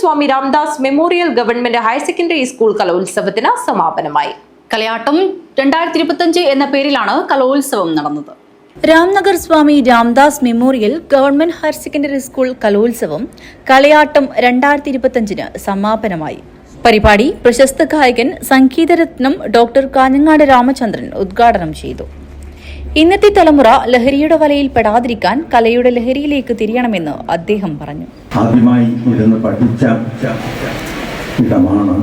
Swami Ramdas memorial government higher secondary school കലോത്സവത്തിന് സമാപനമായി. കലയാട്ടം രണ്ടായിരത്തി ഇരുപത്തിയഞ്ച് എന്ന പേരിലാണ് കലോത്സവം നടന്നത്. Ramnagar Swami Ramdas memorial government higher secondary school കലോത്സവം കലയാട്ടം രണ്ടായിരത്തി ഇരുപത്തിയഞ്ചിന് സമാപനമായി. പരിപാടി പ്രശസ്ത ഗായകൻ സംഗീതരത്നം ഡോക്ടർ കാഞ്ഞങ്ങാട് രാമചന്ദ്രൻ ഉദ്ഘാടനം ചെയ്തു. ഇന്നത്തെ തലമുറ ലഹരിയുടെ വലയിൽ പെടാതിരിക്കാൻ കലയുടെ ലഹരിയിലേക്ക് തിരിയണമെന്ന് അദ്ദേഹം പറഞ്ഞു. ആദ്യമായി ഇരുന്ന് പഠിച്ച ഇടമാണ്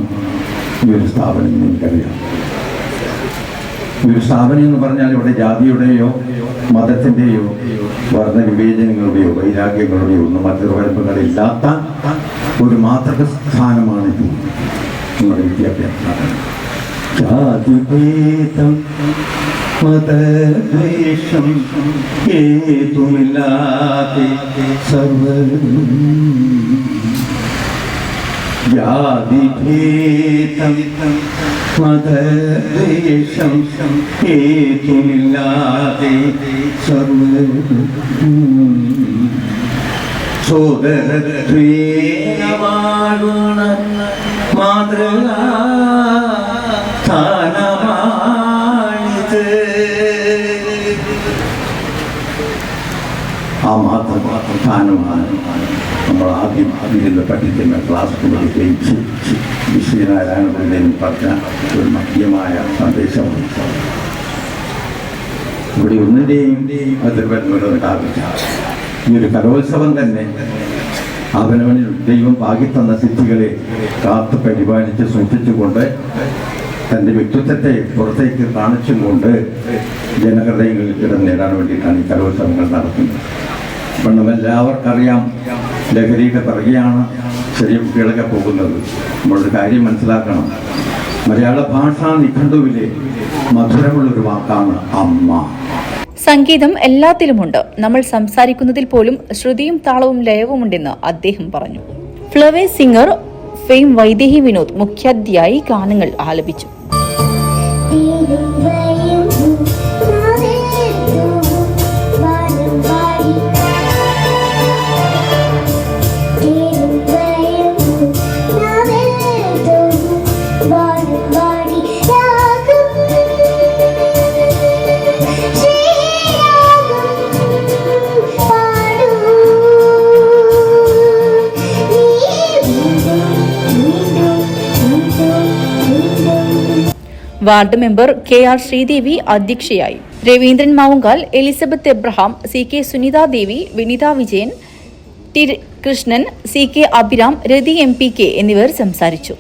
ഈ ഒരു സ്ഥാപനം എനിക്കറിയാം. ഈ ഒരു സ്ഥാപനം എന്ന് പറഞ്ഞാൽ ഇവിടെ ജാതിയുടെയോ മതത്തിന്റെയോ വർണ വിവേചനങ്ങളുടെയോ വൈരാഗ്യങ്ങളുടെയോ ഒന്നും അതിർവരമ്പുകളില്ലാത്ത ഒരു മാതൃക സ്ഥാനമാണിത് നമ്മുടെ വിദ്യാഭ്യാസം. ജാതിഭേദം മതദ്വേഷം ഏതുമില്ലാതെ സർവരും ജാതിഭേദം മതദ്വേഷം ഏതുമില്ലാതെ സർവരും വാഴുന്ന മാതൃകാ ആ മഹത്വം സ്ഥാനമാണ് നമ്മൾ ആദ്യം ഇരുന്ന് പഠിക്കുന്ന ക്ലാസ് കൊടുക്കുകയും വിശ്വനാരായണപിള്ളയും പറഞ്ഞ ഒരു മധ്യമായ സന്ദേശമാണ് ഇവിടെ ഒന്നിന്റെയും അതിർവരുന്നതാവില്ല ഈ ഒരു കലോത്സവം തന്നെ അവനവനിൽ ദൈവം പാകിത്തന്ന സിദ്ധികളെ കാത്തു പരിപാലിച്ച് സൂക്ഷിച്ചുകൊണ്ട് തന്റെ വ്യക്തിത്വത്തെ പുറത്തേക്ക് കാണിച്ചും കൊണ്ട് ജനഹൃദയങ്ങളിൽ ഇടം നേടാൻ വേണ്ടിയിട്ടാണ് ഈ കലോത്സവങ്ങൾ നടത്തുന്നത്. അപ്പം നമ്മളെല്ലാവർക്കറിയാം ലഹരിയുടെ പിറകെയാണ് ചെറിയ കുട്ടികളൊക്കെ പോകുന്നത്. നമ്മളൊരു കാര്യം മനസ്സിലാക്കണം. മലയാള ഭാഷാ നിഘണ്ടുവിലെ മധുരമുള്ളൊരു വാക്കാണ് അമ്മ. സംഗീതം എല്ലാത്തിലുമുണ്ട്. നമ്മൾ സംസാരിക്കുന്നതിൽ പോലും ശ്രുതിയും താളവും ലയവുമുണ്ടെന്ന് അദ്ദേഹം പറഞ്ഞു. Flowers singer fame Vaidehi Vinod മുഖ്യാധ്യായി ഗാനങ്ങൾ ആലപിച്ചു. Ward member K R Sreedevi അധ്യക്ഷയായി. Raveendran Mavungal Elizabeth Abraham C K Sunitha Devi Vinitha Vijayan T Krishnan C K Abhiram Rathi M P K എന്നിവർ സംസാരിച്ചു.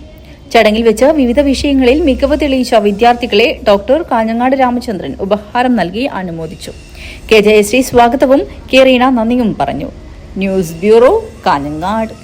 ചടങ്ങിൽ വെച്ച് വിവിധ വിഷയങ്ങളിൽ മികവ് തെളിയിച്ച വിദ്യാർത്ഥികളെ ഡോക്ടർ കാഞ്ഞങ്ങാട് രാമചന്ദ്രൻ ഉപഹാരം നൽകി അനുമോദിച്ചു. കെ ജയശ്രീ സ്വാഗതവും കെ റീണ നന്ദിയും പറഞ്ഞു. News bureau Kanhangad.